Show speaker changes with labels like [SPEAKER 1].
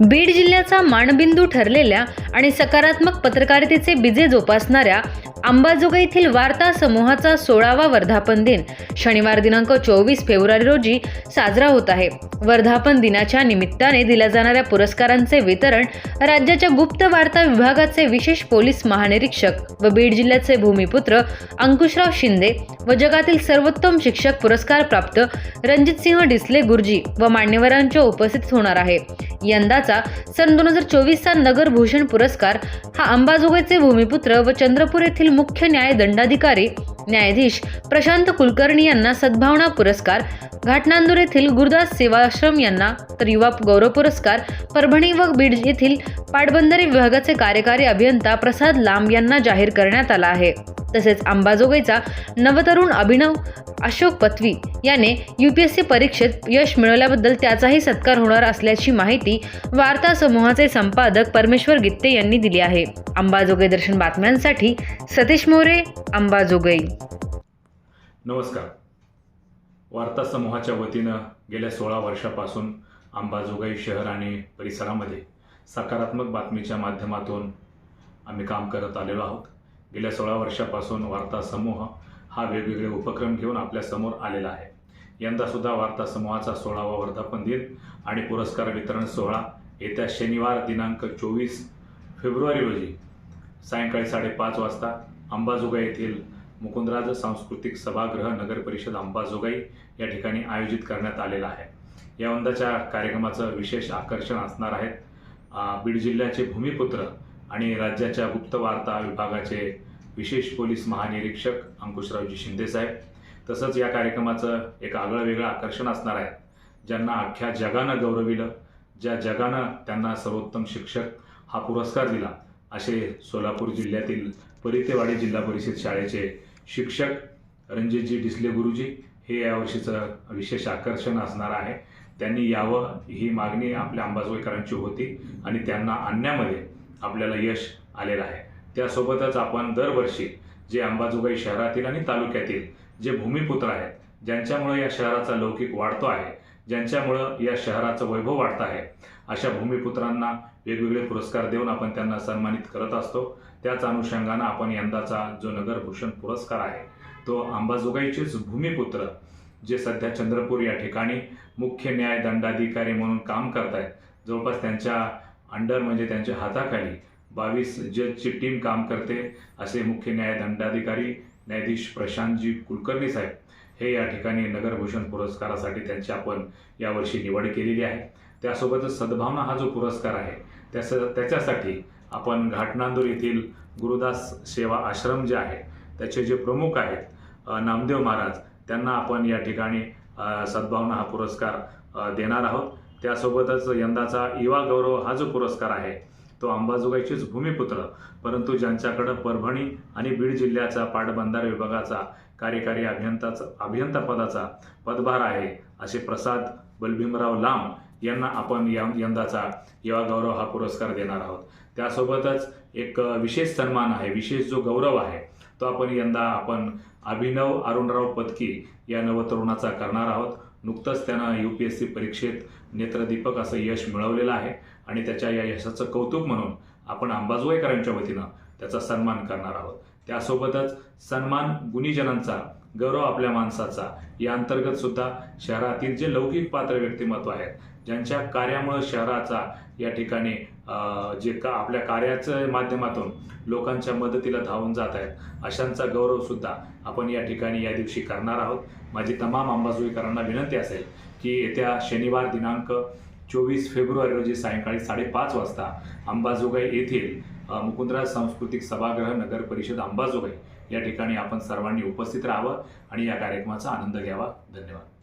[SPEAKER 1] बीड जिल्ह्याचा मानबिंदू ठरलेल्या आणि सकारात्मक पत्रकारितेचे बिजे जोपासणाऱ्या अंबाजोगाई येथील वार्ता समूहाचा सोळावा वर्धापन दिन शनिवार दिनांक चोवीस फेब्रुवारी रोजी साजरा होत आहे. वर्धापन दिनाच्या निमित्ताने दिल्या जाणाऱ्या पुरस्कारांचे वितरण राज्याच्या गुप्त वार्ता विभागाचे विशेष पोलीस महानिरीक्षक व बीड जिल्ह्याचे भूमिपुत्र अंकुशराव शिंदे व जगातील सर्वोत्तम शिक्षक पुरस्कार प्राप्त रणजितसिंह डिसले गुरुजी व मान्यवरांच्या उपस्थितीत होणार आहे. यंदाचा सन दोन हजार चोवीसचा नगरभूषण पुरस्कार हा अंबाजोगाईचे भूमिपुत्र व चंद्रपूर येथील मुख्य न्याय दंडाधिकारी न्यायाधीश प्रशांत कुलकर्णी यांना सद्भावना पुरस्कार घाटनांदूर येथील गुरुदास सेवाश्रम यांना तर युवा गौरव पुरस्कार परभणी व बीड येथील पाटबंधारे विभागाचे कार्यकारी अभियंता प्रसाद लांब यांना जाहीर करण्यात आला आहे. तसेच अंबाजोगाईचा नवतरुण अभिनव अशोक पथवी याने यूपीएससी परीक्षेत यश मिळवल्याबद्दल त्याचाही सत्कार होणार असल्याची माहिती वार्ता समूहाचे संपादक परमेश्वर गित्ते यांनी दिली आहे. अंबाजोगाई दर्शन बातम्यांसाठी सतीश मोरे अंबाजोगाई.
[SPEAKER 2] नमस्कार. वार्ता समूहाच्या वतीनं गेल्या सोळा वर्षापासून अंबाजोगाई शहर आणि परिसरामध्ये सकारात्मक बातमीच्या माध्यमातून आम्ही काम करत आलेलो आहोत. गेल्या सोळा वर्षापासून वार्ता समूह हा वेगवेगळे उपक्रम घेऊन आपल्यासमोर आलेला आहे. यंदासुद्धा वार्ता समूहाचा सोळावा वर्धापन दिन आणि पुरस्कार वितरण सोहळा येत्या शनिवार दिनांक चोवीस फेब्रुवारी रोजी सायंकाळी साडेपाच वाजता अंबाजोगाई येथील मुकुंदराज सांस्कृतिक सभागृह नगर परिषद अंबाजोगाई या ठिकाणी आयोजित करण्यात आलेला आहे. या यंदाच्या कार्यक्रमाचं विशेष आकर्षण असणार आहेत बीड जिल्ह्याचे भूमिपुत्र आणि राज्याच्या गुप्त वार्ता विभागाचे विशेष पोलीस महानिरीक्षक अंकुशरावजी शिंदेसाहेब तसंच या कार्यक्रमाचं एक आगळं वेगळं आकर्षण असणार आहे. ज्यांना अख्ख्या जगानं गौरविलं ज्या जगानं त्यांना सर्वोत्तम शिक्षक हा पुरस्कार दिला असे सोलापूर जिल्ह्यातील परितेवाडी जिल्हा परिषद शाळेचे शिक्षक रणजितजी डिसले गुरुजी हे यावर्षीचं विशेष आकर्षण असणार आहे. त्यांनी यावं ही मागणी आपल्या अंबाजोगाईकरांची होती आणि त्यांना आणण्यामध्ये आपल्याला यश आलेलं आहे. त्यासोबतच आपण दरवर्षी जे अंबाजोगाई शहरातील आणि तालुक्यातील जे भूमिपुत्र आहेत ज्यांच्यामुळे या शहराचा लौकिक वाढतो आहे ज्यांच्यामुळं या शहराचं वैभव वाढतं आहे अशा भूमिपुत्रांना वेगवेगळे पुरस्कार देऊन आपण त्यांना सन्मानित करत असतो. त्याच अनुषंगानं आपण यंदाचा जो नगरभूषण पुरस्कार आहे तो अंबाजोगाईचेच भूमिपुत्र जे सध्या चंद्रपूर या ठिकाणी मुख्य न्याय दंडाधिकारी म्हणून काम करत आहेत. जवळपास त्यांच्या अंडर म्हणजे त्यांच्या हाताखाली बावीस जजची टीम काम करते असे मुख्य न्याय दंडाधिकारी न्यायाधीश प्रशांतजी कुलकर्णी साहेब. हे या ठिकाणी नगरभूषण पुरस्कारासाठी त्यांची आपण यावर्षी निवड केलेली आहे. त्यासोबतच सद्भावना हा जो पुरस्कार आहे त्यास त्याच्यासाठी आपण घाटनांदूर येथील गुरुदास सेवा आश्रम जे आहे त्याचे जे प्रमुख आहेत नामदेव महाराज त्यांना आपण या ठिकाणी सद्भावना हा पुरस्कार देणार आहोत. त्यासोबतच यंदाचा युवा गौरव हा जो पुरस्कार आहे तो अंबाजोगाईचेच भूमिपुत्र. परंतु ज्यांच्याकडं परभणी आणि बीड जिल्ह्याचा पाटबंधारे विभागाचा कार्यकारी अभियंताचा अभियंता पदाचा पदभार आहे असे प्रसाद बलभीमराव लांब यांना आपण या यंदाचा युवा गौरव हा पुरस्कार देणार आहोत. त्यासोबतच एक विशेष सन्मान आहे विशेष जो गौरव आहे तो आपण यंदा आपण अभिनव अरुणराव पदकी या नवतरुणाचा करणार आहोत. नुकतंच त्यानं यू पी एस सी परीक्षेत नेत्रदीपक असं यश मिळवलेलं आहे आणि त्याच्या या यशाचं कौतुक म्हणून आपण अंबाजोगाईकरांच्या वतीनं त्याचा सन्मान करणार आहोत. त्यासोबतच सन्मान गुणीजनांचा गौरव आपल्या माणसाचा या अंतर्गत सुद्धा शहरातील जे लौकिक पात्र व्यक्तिमत्व आहेत ज्यांच्या कार्यामुळे शहराचा या ठिकाणी जे का आपल्या कार्याच्या माध्यमातून लोकांच्या मदतीला धावून जात आहेत अशांचा गौरवसुद्धा आपण या ठिकाणी या दिवशी करणार आहोत. माझी तमाम अंबाजोईकरांना विनंती असेल की येत्या शनिवार दिनांक चोवीस फेब्रुवारी रोजी सायंकाळी साडेपाच वाजता अंबाजोगाई येथील मुकुंदराज सांस्कृतिक सभागृह नगर परिषद अंबाजोगाई या ठिकाणी आपण सर्वांनी उपस्थित राहावं आणि या कार्यक्रमाचा आनंद घ्यावा. धन्यवाद.